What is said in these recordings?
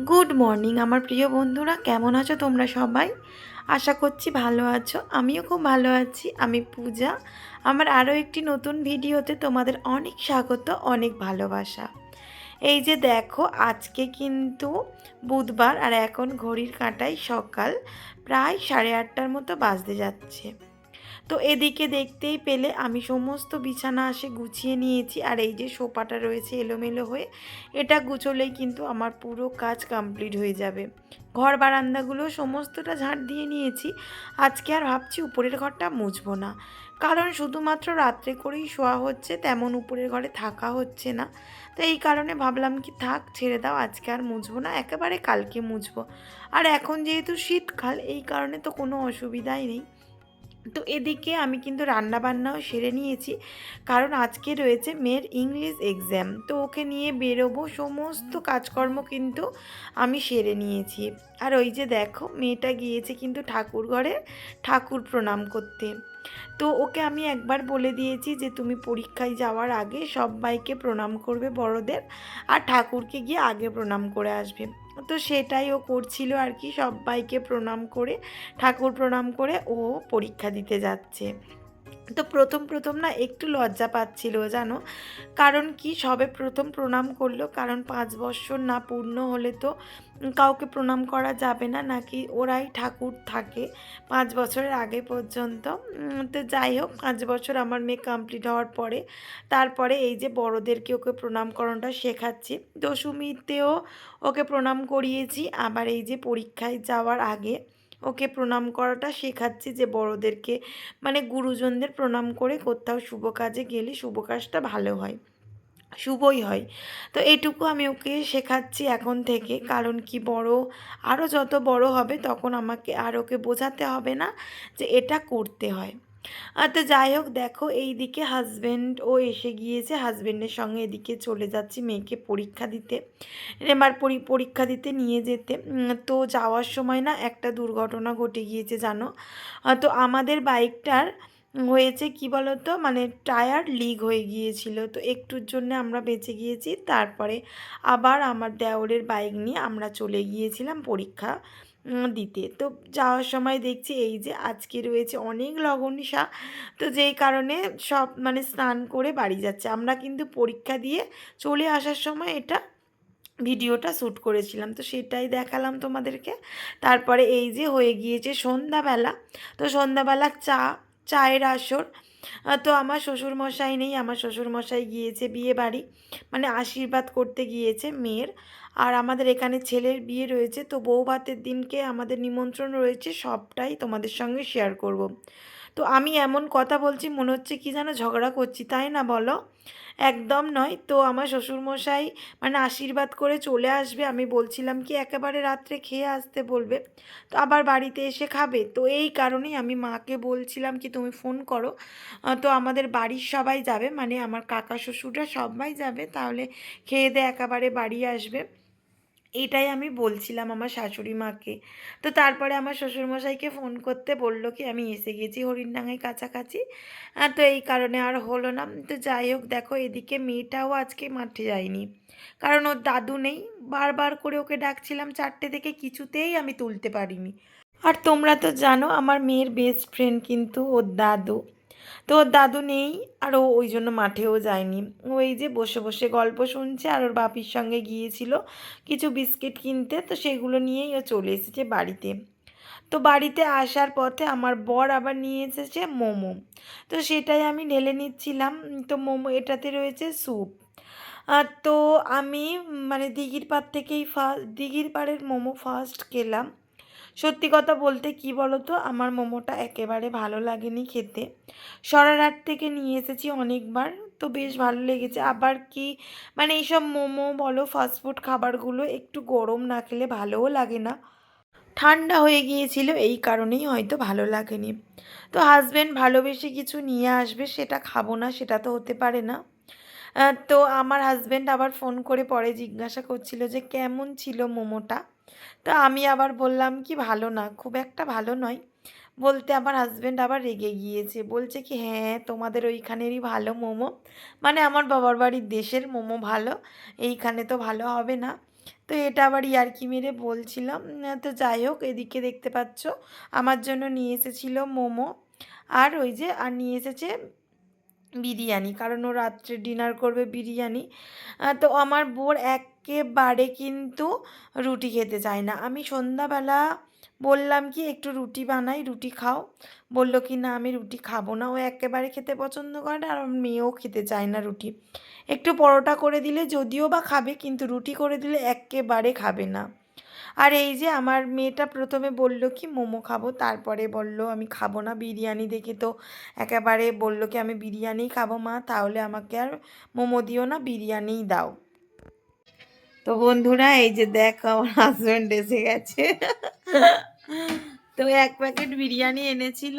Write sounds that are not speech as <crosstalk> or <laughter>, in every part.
Good morning, আমার প্রিয় বন্ধুরা, কেমন আছো তোমরা সবাই? আশা করছি ভালো আছো, আমিও খুব ভালো আছি, আমি পূজা। আমার আরও একটি নতুন ভিডিওতে তোমাদের অনেক স্বাগত, অনেক ভালোবাসা। এই যে দেখো, আজকে কিন্তু বুধবার আর এখন ঘড়ির কাঁটায় সকাল, প্রায় সাড়ে আটটার মতো বাজতে যাচ্ছে। তো এদিকে দেখতেই পেলে আমি সমস্ত বিছানা আসে গুছিয়ে নিয়েছি আর এই যে সোফাটা রয়েছে এলোমেলো হয়ে, এটা গুছোলেই কিন্তু আমার পুরো কাজ কমপ্লিট হয়ে যাবে। ঘর বারান্দাগুলো সমস্তটা ঝাঁট দিয়ে নিয়েছি, আজকে আর ভাবছি উপরের ঘরটা মুছবো না। কারণ শুধুমাত্র রাত্রে করেই শোয়া হচ্ছে, তেমন উপরের ঘরে থাকা হচ্ছে না। তো এই কারণে ভাবলাম কি থাক, ছেড়ে দাও, আজকে আর মুছবো না, একেবারে কালকে মুছবো। আর এখন যেহেতু শীতকাল, এই কারণে তো কোনো অসুবিধাই নেই। তো এদিকে আমি কিন্তু রান্না বান্নাও সেরে নিয়েছি। কারণ আজকে রয়েছে মেয়ের ইংলিশ এক্সাম তো ওকে নিয়ে বেরোবো, সমস্ত কাজকর্ম কিন্তু আমি সেরে নিয়েছি। আর ওই যে দেখো, মেয়েটা গিয়েছে কিন্তু ঠাকুর ঘরে ঠাকুর প্রণাম করতে। তো ওকে আমি একবার বলে দিয়েছি যে তুমি পরীক্ষায় যাওয়ার আগে সবাইকে প্রণাম করবে বড়দের আর ঠাকুরকে গিয়ে আগে প্রণাম করে আসবে। তো সেটাই ও করছিল আর কি, সবাইকে প্রণাম করে, ঠাকুর প্রণাম করে ও পরীক্ষা দিতে যাচ্ছে। তো প্রথম প্রথম না একটু লজ্জা পাচ্ছিল জানো। কারণ কি? সবে প্রথম প্রণাম করল। কারণ পাঁচ বছর না পূর্ণ হলে তো কাউকে প্রণাম করা যাবে না। নাকি ওরাই ঠাকুর থাকে পাঁচ বছরের আগে পর্যন্ত। তো যাই হোক, পাঁচ বছর আমার মেয়ে কমপ্লিট হওয়ার পরে তারপরে এই যে বড়োদেরকে ওকে প্রণাম করানোটা শেখাচ্ছি। দশমীতেও ওকে প্রণাম করিয়েছি। আবার এই যে পরীক্ষায় যাওয়ার আগে ওকে প্রণাম করাটা শেখাচ্ছি যে বড়োদেরকে মানে গুরুজনদের প্রণাম করে কোথাও শুভ কাজে গেলে শুভ কাজটা ভালো হয়, শুভই হয়। তো এটুকু আমি ওকে শেখাচ্ছি এখন থেকে, কারণ কি বড় আরও যত বড় হবে তখন আমাকে আর ওকে বোঝাতে হবে না যে এটা করতে হয়। আর তো যাই হোক, দেখো এই দিকে হাজব্যান্ড ও এসে গিয়েছে। হাজব্যান্ডের সঙ্গে এদিকে চলে যাচ্ছি মেয়েকে পরীক্ষা দিতে। এবার পরীক্ষা দিতে নিয়ে যেতে। তো যাওয়ার সময় না একটা দুর্ঘটনা ঘটে গিয়েছে, জানো? তো আমাদের বাইকটার হয়েছে কি বলতো? মানে টায়ার লিক হয়ে গিয়েছিল। তো একটুর জন্য আমরা বেঁচে গিয়েছি। তারপরে আবার আমার দেওরের বাইক নিয়ে আমরা চলে গিয়েছিলাম পরীক্ষা দিতে। তো যাওয়ার সময় দেখছি এই যে আজকে রয়েছে অনেক লগনসা তো যেই কারণে সব মানে স্নান করে বাড়ি যাচ্ছে। আমরা কিন্তু পরীক্ষা দিয়ে চলে আসার সময় এটা ভিডিওটা শ্যুট করেছিলাম, তো সেটাই দেখালাম তোমাদেরকে। তারপরে এই যে হয়ে গিয়েছে সন্ধ্যাবেলা, তো সন্ধ্যাবেলা চা, চায়ের আসর। তো আমার শ্বশুরমশাই নেই, আমার শ্বশুরমশাই গিয়েছে বিয়ে বাড়ি মানে আশীর্বাদ করতে গিয়েছে মেয়ের। আর আমাদের এখানে ছেলের বিয়ে রয়েছে, তো বউ ভাতের দিনকে আমাদের নিমন্ত্রণ রয়েছে, সবটাই তোমাদের সঙ্গে শেয়ার করব। তো আমি এমন কথা বলছি, মনে হচ্ছে কি যেন ঝগড়া করছি, তাই না বলো? একদম নয়। তো আমার শ্বশুরমশাই মানে আশীর্বাদ করে চলে আসবে, আমি বলছিলাম কি একেবারে রাত্রে খেয়ে আসতে বলবে, তো আবার বাড়িতে এসে খাবে। তো এই কারণেই আমি মাকে বলছিলাম কি তুমি ফোন করো। তো আমাদের বাড়ির সবাই যাবে মানে আমার কাকা, শ্বশুররা সবাই যাবে, তাহলে খেয়ে দিয়ে একেবারে বাড়ি আসবে। এটাই আমি বলছিলাম আমার শাশুড়ি মাকে। তো তারপরে আমার শ্বশুরমশাইকে ফোন করতে বলল কি, আমি এসে গেছি হরিণডাঙ্গায় কাছাকাছি তো এই কারণে আর হলো না। তো যাই হোক, দেখো এদিকে মেয়েটাও আজকে মাঠে যায়নি। কারণ ওর দাদু নেই। বারবার করে ওকে ডাকছিলাম, চারটে থেকে কিছুতেই আমি তুলতে পারিনি। আর তোমরা তো জানো, আমার মেয়ের বেস্ট ফ্রেন্ড কিন্তু ওর দাদু। তো ওর দাদু নেই আর ও ওই জন্য মাঠেও যায়নি। ও এই যে বসে বসে গল্প শুনছে আর ওর বাপির সঙ্গে গিয়েছিল কিছু বিস্কিট কিনতে, তো সেগুলো নিয়েই ও চলে এসেছে বাড়িতে। তো বাড়িতে আসার পথে আমার বর আবার নিয়ে এসেছে মোমো। তো সেটাই আমি ঢেলে নিচ্ছিলাম। তো মোমো, এটাতে রয়েছে স্যুপ। তো আমি মানে দিঘির পাড় থেকেই ফার্স্ট দিঘির পাড়ের মোমো ফার্স্ট খেলাম। সত্যি কথা বলতে কি বলো তো আমার মোমোটা একেবারে ভালো লাগেনি খেতে। সরারহাট থেকে নিয়ে এসেছি অনেকবার, তো বেশ ভালো লেগেছে। আবার কি মানে এইসব মোমো বলো ফাস্টফুড খাবারগুলো একটু গরম না খেলে ভালোও লাগে না। ঠান্ডা হয়ে গিয়েছিল, এই কারণেই হয়তো ভালো লাগেনি। তো হাজব্যান্ড ভালোবেসে কিছু নিয়ে আসবে, সেটা খাব না, সেটা তো হতে পারে না। তো আমার হাজব্যান্ড আবার ফোন করে পরে জিজ্ঞাসা করছিল যে, কেমন ছিল মোমোটা? তো আমি আবার বললাম, কি ভালো না, খুব একটা ভালো নয়। বলতে আমার হাজব্যান্ড আবার রেগে গিয়েছে, বলছে কি হ্যাঁ তোমাদের ওইখানেরই ভালো মোমো। মানে আমার বাবার বাড়ির দেশের মোমো ভালো, এইখানে তো ভালো হবে না। তো এটা আবার ইয়ার্কি মেরে বলছিলাম, তো যাই হোক, এদিকে দেখতে পাচ্ছ, আমার জন্য নিয়ে এসেছিল মোমো। আর ওই যে, আর নিয়ে এসেছে বিরিয়ানি, কারণ ও রাত্রে ডিনার করবে বিরিয়ানি। তো আমার বোর একেবারে কিন্তু রুটি খেতে চায় না। আমি সন্ধ্যাবেলা বললাম কি, একটু রুটি বানাই, রুটি খাও। বলল কি, না, আমি রুটি খাব না। ও একেবারে খেতে পছন্দ করে না, আর আমার মেয়েও খেতে চায় না রুটি। একটু পরোটা করে দিলে যদিও বা খাবে, কিন্তু রুটি করে দিলে একেবারে খাবে না। আর এই যে আমার মেয়েটা প্রথমে বলল কি, মোমো খাব, তারপরে বলল আমি খাব না বিরিয়ানি দেখে তো একেবারে বলল কি, আমি বিরিয়ানিই খাব মা, তাহলে আমাকে আর মোমো দিও না, বিরিয়ানিই দাও। তো বন্ধুরা, এই যে দেখ আমার হাজব্যান্ড এসে গেছে। তো এক প্যাকেট বিরিয়ানি এনেছিল,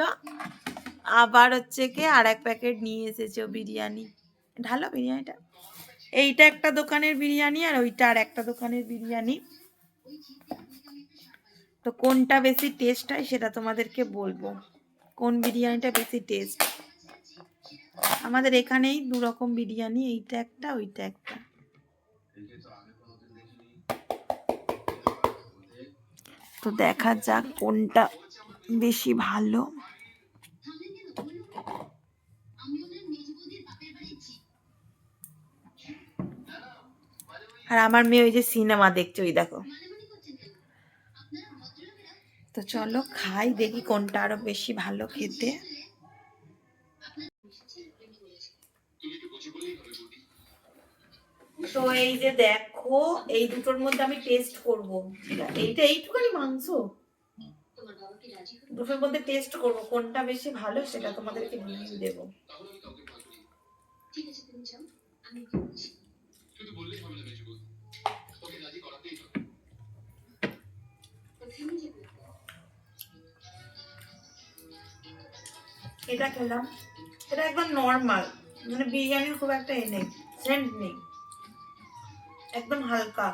আবার হচ্ছে কি আর এক প্যাকেট নিয়ে এসেছে ও বিরিয়ানি। ঢালো বিরিয়ানিটা। এইটা একটা দোকানের বিরিয়ানি আর ওইটা আর একটা দোকানের বিরিয়ানি। তো কোনটা বেশি টেস্ট হয় সেটা তোমাদেরকে বলব। কোন বিরিয়ানিটা বেশি টেস্ট আমাদের এখানেই দু রকম বিরিয়ানি, এইটা একটা, ওইটা একটা। তো দেখা যাক কোনটা বেশি ভালো। আর আমার মেয়ে ওই যে সিনেমা দেখছে, ওই দেখো। তো চলো খাই দেখি কোনটা আরও বেশি ভালো খেতে। তো এই যে দেখো এই দুটোর মধ্যে আমি টেস্ট করব। এইটা এইটুখানি মাংস? দুটোর মধ্যে টেস্ট করব কোনটা বেশি ভালো সেটা তোমাদেরকে রিভিউ দেবো। এটা খেলাম। এটা একদম নর্মাল মানে বিরিয়ানির খুব একটা এ নেই সেন্ট নেই। একদম হালকা।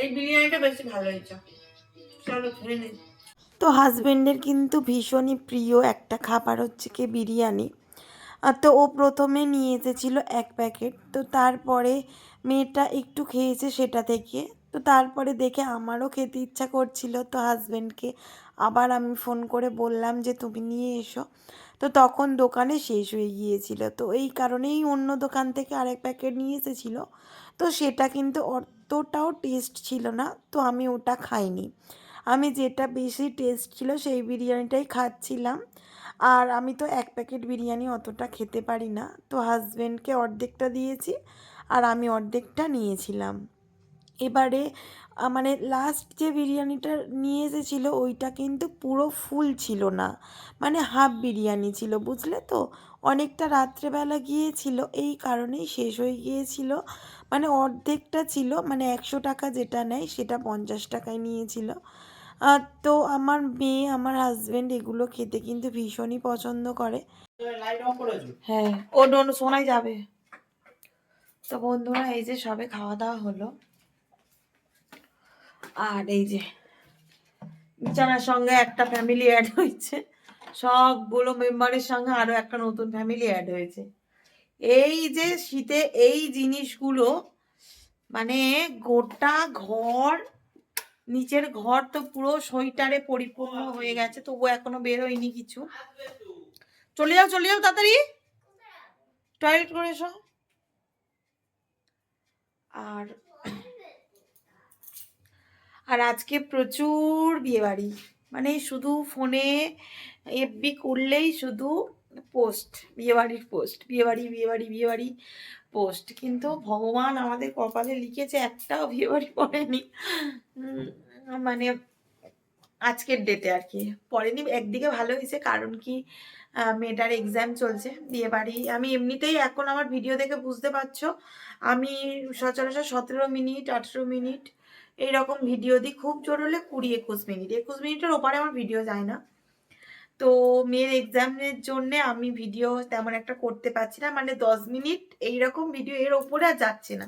এই বিরিয়ানিটা বেশি ভালো হয়েছে। চলো খেয়ে নিই তো হাজবেন্ডের কিন্তু ভীষণই প্রিয় একটা খাবার হচ্ছে কি বিরিয়ানি। তো ও প্রথমে নিয়ে এসেছিল এক প্যাকেট, তো তারপরে মেয়েটা একটু খেয়েছে সেটা থেকে। তো তারপরে দেখে আমারও খেতে ইচ্ছা করছিল তো হাজব্যান্ডকে আবার আমি ফোন করে বললাম যে, তুমি নিয়ে এসো। তো তখন দোকানে শেষ হয়ে গিয়েছিল। তো এই কারণেই অন্য দোকান থেকে আরেক প্যাকেট নিয়ে এসেছিল। তো সেটা কিন্তু অতটাও টেস্ট ছিল না, তো আমি ওটা খাইনি। আমি যেটা বেশি টেস্ট ছিল সেই বিরিয়ানিটাই খাচ্ছিলাম। আর আমি তো এক প্যাকেট বিরিয়ানি অতটা খেতে পারি না। তো হাজব্যান্ডকে অর্ধেকটা দিয়েছি আর আমি অর্ধেকটা নিয়েছিলাম। এবারে মানে লাস্ট যে বিরিয়ানিটা নিয়ে এসেছিল, ওইটা কিন্তু পুরো ফুল ছিল না। মানে হাফ বিরিয়ানি ছিল, বুঝলে তো? অনেকটা রাত্রেবেলা গিয়েছিল, এই কারণেই শেষ হয়ে গিয়েছিল। মানে অর্ধেকটা ছিল মানে একশো টাকা যেটা নেয়, সেটা পঞ্চাশ টাকায় নিয়েছিল। তো আমার মেয়ে, আমার হাজব্যান্ড এগুলো খেতে কিন্তু ভীষণই পছন্দ করে। হ্যাঁ। ও ডোন শোনাই যাবে। তো বন্ধুরা, এই যে সবে খাওয়া দাওয়া হলো। আর এই যে বিছানার সঙ্গে একটা ফ্যামিলি অ্যাড হয়েছে, সবগুলো মেম্বারের সঙ্গে আরও একটা নতুন ফ্যামিলি অ্যাড হয়েছে। এই যে শীতে এই জিনিসগুলো মানে গোটা ঘর, নিচের ঘর তো পুরো সোয়েটারে পরিপূর্ণ হয়ে গেছে তবু এখনও বের হয়নি কিছু। চলে যাও চলে যাও তাড়াতাড়ি। টয়লেট করে এসো। আর আর আজকে প্রচুর বিয়েবাড়ি। মানে শুধু ফোনে এফবি করলেই শুধু পোস্ট বিয়েবাড়ির পোস্ট বিয়েবাড়ি বিয়েবাড়ি বিয়েবাড়ি পোস্ট কিন্তু ভগবান আমাদের কপালে লিখেছে একটাও বিয়েবাড়ি পড়েনি। মানে আজকের ডেটে আর কি। পড়েনি, একদিকে ভালো হয়েছে, কারণ কি মেয়েটার এক্সাম চলছে বিয়ে বাড়ি আমি এমনিতেই এখন আমার ভিডিও দেখে বুঝতে পারছ, আমি সচরাচর সতেরো মিনিট, আঠেরো মিনিট এইরকম ভিডিও দিই, খুব জোর হলে কুড়ি একুশ মিনিট। একুশ মিনিটের ওপারে আমার ভিডিও যায় না। তো মেয়ের এক্সামের জন্য আমি ভিডিও তেমন একটা করতে পারছি না। মানে দশ মিনিট এইরকম ভিডিও এর ওপরে আর যাচ্ছে না।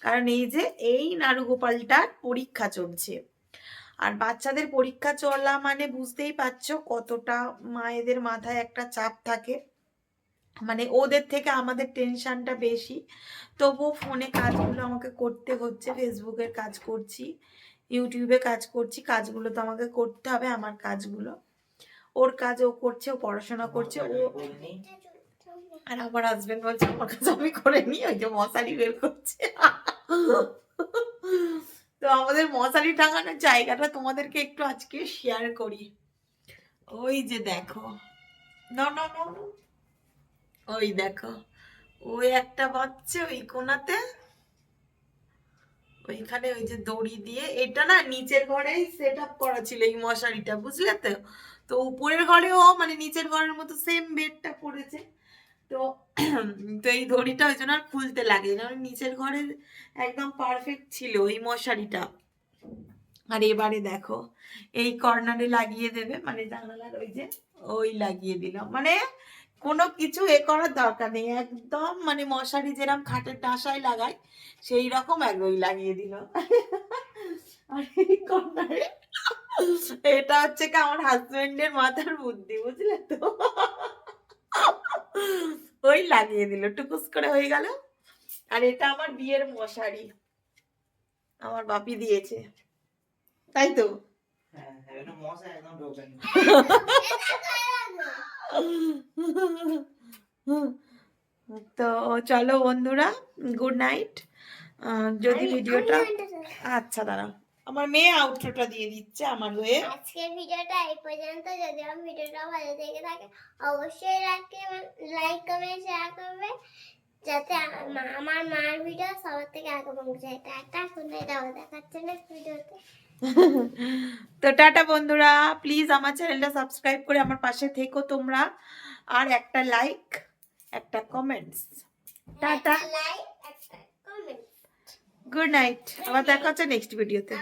কারণ এই যে, এই নারুগোপালটার পরীক্ষা চলছে। আর বাচ্চাদের পরীক্ষা চলা মানে বুঝতেই পারছ কতটা মায়েদের মাথায় একটা চাপ থাকে। মানে ওদের থেকে আমাদের টেনশনটা বেশি। তবুও ফোনে কাজগুলো আমাকে করতে হচ্ছে ফেসবুকের কাজ করছি ইউটিউবে কাজ করছি কাজগুলো তো আমাকে করতে হবে আমার কাজগুলো। ওর কাজ ও করছে ও পড়াশোনা করছে ও আর আমার হাজবেন্ড বলছে আমার কাছে আমি করে নি ওই যে মশারি বের করছে। তো আমাদের মশারি টাঙানোর জায়গাটা তোমাদেরকে একটু আজকে শেয়ার করি। ওই যে দেখো। না না না। ওই দেখো, ওই একটা বাচ্চা ওই কোনাতে, ওইখানে ওই যে দড়ি দিয়ে, এটা না নিচের ঘরেই সেট আপ করা ছিল এই মশারিটা, বুঝলে তো? তো উপরের ঘরেও মানে নিচের ঘরের মতো সেম বেডটা পড়েছে। তো তো এই দড়িটা ওই জন্য আর খুলতে লাগে না নিচের ঘরের একদম পারফেক্ট ছিল এই মশারিটা। আর এবারে দেখো, এই কর্নারে লাগিয়ে দেবে মানে জানালার ওই যে, ওই লাগিয়ে দিলাম মানে কোনো কিছু এ করার দরকার নেই। একদম মানে মশারি যেরকম খাটের ডাসায় লাগায় সেই রকম একদমই লাগিয়ে দিল। আর এই কর্নারে এটা হচ্ছে কি আমার হাজবেন্ডের মাথার বুদ্ধি বুঝলে তো? ওই লাগিয়ে দিল টুকুস করে হয়ে গেল। আর এটা আমার বিয়ের মশারি আমার বাপি দিয়েছে। তাই তো? হ্যাঁ, এটা মশা একদম। <laughs> <laughs> তো চলো বন্ধুরা গুড নাইট যদি ভিডিওটা আচ্ছা দাঁড়াও। আমার মেয়ে আউটরোটা দিয়ে দিচ্ছে আমার হয়ে। আজকের ভিডিওটা এই পর্যন্ত। যদি আমার ভিডিওটা ভালো লেগে থাকে অবশ্যই লাইক কমেন্ট শেয়ার করবে। যাতে আমার মার ভিডিও সবার থেকে আগে পৌঁছায় টাটা শুনে দাও দেখাচ্ছে নেক্সট ভিডিওতে তো টাটা বন্ধুরা প্লিজ আমার চ্যানেলটা সাবস্ক্রাইব করে আমার পাশে থেকো তোমরা। আর একটা লাইক একটা কমেন্টস টাটা। লাইক একটা কমেন্ট গুড নাইট আবার দেখা হচ্ছে নেক্সট ভিডিওতে